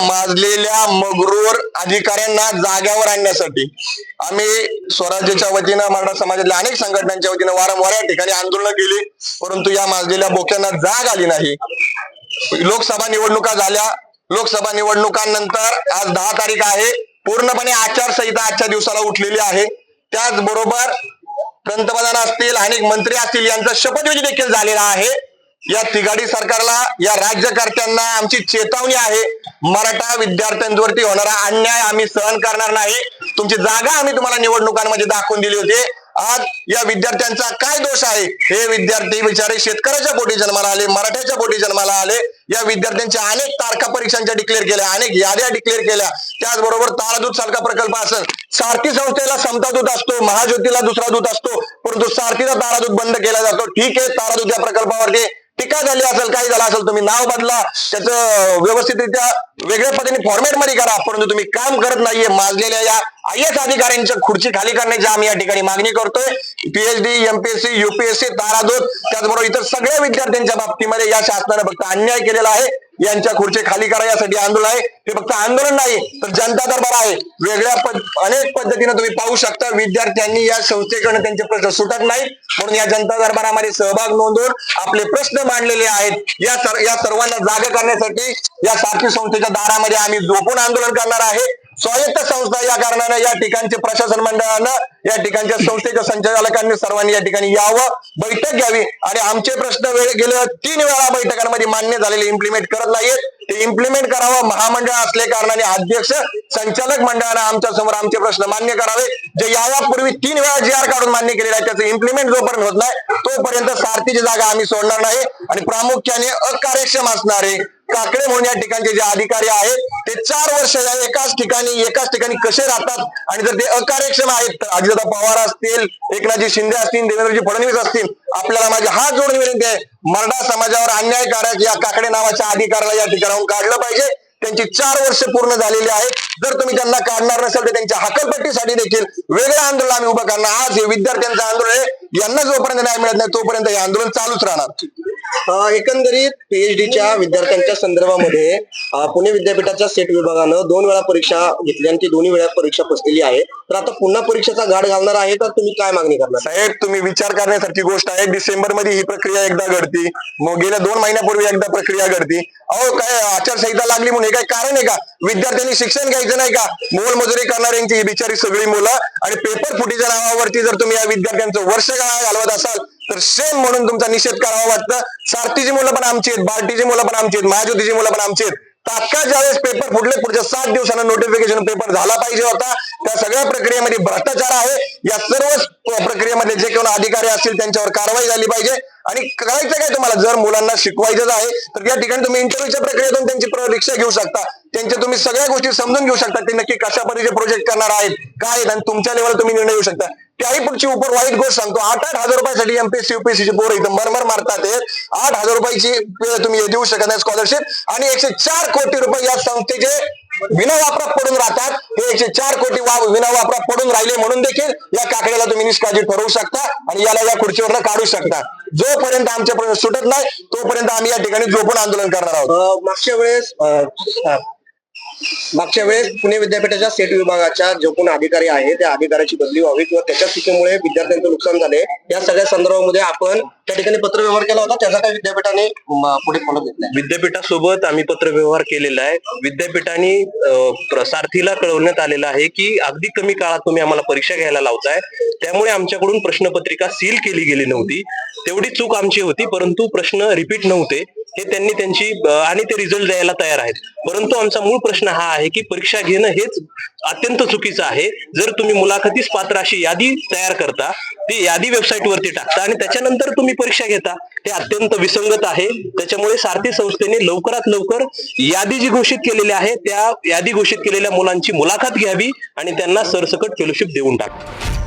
माजलेल्या मगरूर अधिकाऱ्यांना जाग्यावर आणण्यासाठी. आम्ही स्वराज्याच्या वतीनं मराठा समाजातल्या अनेक संघटनांच्या वतीनं वारंवार या ठिकाणी आंदोलन केली परंतु या माजलेल्या बोक्यांना जाग आली नाही. लोकसभा निवडणुका झाल्या. लोकसभा निवडणुकांनंतर आज दहा तारीख आहे. पूर्णपणे आचारसंहिता आजच्या दिवसाला उठलेली आहे. त्याचबरोबर पंतप्रधान असतील अनेक मंत्री असतील यांचा शपथविधी देखील झालेला आहे. या तिघाडी सरकारला या राज्यकर्त्यांना आमची चेतावणी आहे. मराठा विद्यार्थ्यांवरती होणारा अन्याय आम्ही सहन करणार नाही. तुमची जागा आम्ही तुम्हाला निवडणुकांमध्ये दाखवून दिली होती. आज या विद्यार्थ्यांचा काय दोष आहे? हे विद्यार्थी बिचारे शेतकऱ्याच्या पोटी जन्माला आले मराठ्याच्या पोटी जन्माला आले. या विद्यार्थ्यांच्या अनेक तारखा परीक्षांच्या डिक्लेअर केल्या अनेक याद्या डिक्लेअर केल्या. त्याचबरोबर तारादूत सारखा प्रकल्प असेल. सारथी संस्थेला समता दूत असतो महाज्योतीला दुसरा दूत असतो परंतु सारथीचा तारादूत बंद केला जातो. ठीक आहे तारादूत या प्रकल्पावरती टीका झाली असेल काही झालं असेल तुम्ही नाव बदला त्याचं व्यवस्थितरित्या वेगळ्या पद्धतीने फॉर्मॅटमध्ये करा परंतु तुम्ही काम करत नाहीये माजलेल्या या आय एस अधिकाऱ्यांच्या खुर्ची खाली करण्याची आम्ही या ठिकाणी मागणी करतोय. पीएचडी एमपीएससी युपीएससी तारादूत त्याचबरोबर इतर सगळ्या विद्यार्थ्यांच्या बाबतीमध्ये या शासनाने फक्त अन्याय केलेला आहे. यांच्या खुर्ची खाली करा यासाठी आंदोलन आहे. हे फक्त आंदोलन नाही तर जनता दरबार आहे. वेगळ्या पद- अनेक पद्धतीने तुम्ही पाहू शकता विद्यार्थ्यांनी या संस्थेकडनं त्यांचे प्रश्न सुटत नाहीत. म्हणून या जनता दरबारामध्ये सहभाग नोंदवून आपले प्रश्न मांडलेले आहेत. या सर या सर्वांना जागा करण्यासाठी या सारखी संस्थेच्या दारामध्ये आम्ही झोपून आंदोलन करणार आहे. स्वायत्त संस्था या कारणानं या ठिकाणचे प्रशासन मंडळानं या ठिकाणच्या संस्थेच्या संचालकांनी सर्वांनी या ठिकाणी यावं बैठक घ्यावी. आणि आमचे प्रश्न वेळ गेल्या तीन वेळा बैठकांमध्ये मान्य झालेले इम्प्लिमेंट करत नाहीत. ते इम्प्लिमेंट करावं महामंडळ असल्या कारणाने अध्यक्ष संचालक मंडळानं आमच्यासमोर आमचे प्रश्न मान्य करावे. जे यापूर्वी तीन वेळा जी आर काढून मान्य केलेले आहे त्याचं इम्प्लिमेंट जोपर्यंत होत नाही तोपर्यंत सारथीची जागा आम्ही सोडणार नाही. आणि प्रामुख्याने अकार्यक्षम असणारे काकडे म्हणून या ठिकाणचे जे अधिकारी आहेत ते चार वर्ष एकाच ठिकाणी एकाच ठिकाणी कसे राहतात? आणि जर ते अकार्यक्षम आहेत तर अजितदादा पवार असतील एकनाथजी शिंदे असतील देवेंद्रजी फडणवीस असतील आपल्याला माझी हात जोडून विनंती आहे मराठा समाजावर अन्यायकारक या काकडे नावाच्या अधिकाराला या ठिकाणाहून काढलं पाहिजे. त्यांची चार वर्ष पूर्ण झालेली आहेत. जर तुम्ही त्यांना काढणार नसेल तर त्यांच्या हकलपट्टीसाठी देखील वेगळं आंदोलन आम्ही उभं करणार. आज हे विद्यार्थ्यांचं आंदोलन आहे. यांना जोपर्यंत न्याय मिळत नाही तोपर्यंत हे आंदोलन चालूच राहणार. एकंदरीत पीएचडीच्या विद्यार्थ्यांच्या संदर्भामध्ये पुणे विद्यापीठाच्या सेट विभागानं दोन वेळा परीक्षा घेतली आणि ती दोन्ही वेळा परीक्षा फसलेली आहे. तर आता पुन्हा परीक्षेचा गाड घालणार आहे तर तुम्ही काय मागणी करणार? साहेब तुम्ही विचार करण्यासारखी गोष्ट आहे. डिसेंबरमध्ये ही प्रक्रिया एकदा घडती. मग गेल्या दोन महिन्यापूर्वी एकदा प्रक्रिया घडती. अहो काय आचारसंहिता लागली म्हणून हे काय कारण आहे का? विद्यार्थ्यांनी शिक्षण घ्यायचं नाही का? मोलमजुरी करणाऱ्यांची ही बिचारी सगळी मुलं आणि पेपर फुटीच्या नावावरती जर तुम्ही या विद्यार्थ्यांचं वर्ष काय घालवत असाल तर सेम म्हणून तुमचा निषेध करावा वाटतं. सारथीची मुलं पण आमची आहेत बार्टीची मुलं पण आमची आहेत महाज्योतीची मुलं पण आमची आहेत. तात्काळ ज्यावेळेस पेपर फुटले पुढच्या सात दिवसानं नोटिफिकेशन पेपर झाला पाहिजे होता. त्या सगळ्या प्रक्रियेमध्ये भ्रष्टाचार आहे. या सर्व प्रक्रियेमध्ये जे कोण अधिकारी असतील त्यांच्यावर कारवाई झाली पाहिजे. आणि करायचं काय तुम्हाला? जर मुलांना शिकवायचं आहे तर या ठिकाणी तुम्ही इंटरव्ह्यूच्या प्रक्रियेतून त्यांची परीक्षा घेऊ शकता. त्यांच्या तुम्ही सगळ्या गोष्टी समजून घेऊ शकता ते नक्की कशा पद्धतीचे प्रोजेक्ट करणार आहेत काय आहेत आणि तुमच्या लेवल तुम्ही निर्णय घेऊ शकता. त्याही पुढची उपर वाईट गोष्ट सांगतो आठ आठ हजार रुपयासाठी एमपीएससी युपीएससीची पोरं इथं मरमर मारतात आठ हजार रुपयाची तुम्ही देऊ शकत नाही स्कॉलरशिप आणि एकशे चार कोटी रुपये या संस्थेचे विना वापरात पडून राहतात. हे एकशे चार कोटी वा- विनावापरात पडून राहिले म्हणून देखील या काकड्याला तुम्ही निष्काळजी ठरवू शकता आणि याला या खुर्चीवर काढू शकता. जोपर्यंत आमच्या सुटत नाही तोपर्यंत आम्ही या ठिकाणी झोपून आंदोलन करणार आहोत. मागच्या वेळेस मागच्या वेळेस पुणे विद्यापीठाच्या सेट विभागाच्या जो कोण अधिकारी आहे त्या अधिकाऱ्याची बदली व्हावी किंवा त्याच्या चुकीमुळे विद्यार्थ्यांचं नुकसान झाले या सगळ्या संदर्भामध्ये आपण त्या ठिकाणी पत्रव्यवहार केला होता त्याचा काही विद्यापीठाने पुढे फॉलो घेतला विद्यापीठासोबत आम्ही पत्रव्यवहार केलेला आहे. विद्यापीठाने अ, सारथीला कळवण्यात आलेलं आहे की अगदी कमी काळात तुम्ही आम्हाला परीक्षा घ्यायला लावताय. त्यामुळे आमच्याकडून प्रश्नपत्रिका सील केली गेली नव्हती. तेवढी चूक आमची होती परंतु प्रश्न रिपीट नव्हते. हे त्यांनी त्यांची आणि ते रिझल्ट द्यायला तयार आहेत. परंतु आमचा मूळ प्रश्न हा आहे की परीक्षा घेणं हेच अत्यंत चुकीचं आहे. जर तुम्ही मुलाखतीस पात्र अशी यादी तयार करता ती यादी वेबसाईट वरती टाकता आणि त्याच्यानंतर तुम्ही परीक्षा घेता हे अत्यंत विसंगत आहे. त्याच्यामुळे सारथी संस्थेने लवकरात लवकर यादी जी घोषित केलेली आहे त्या यादी घोषित केलेल्या मुलांची मुलाखत घ्यावी आणि त्यांना सरसकट फेलोशिप देऊन टाकावी.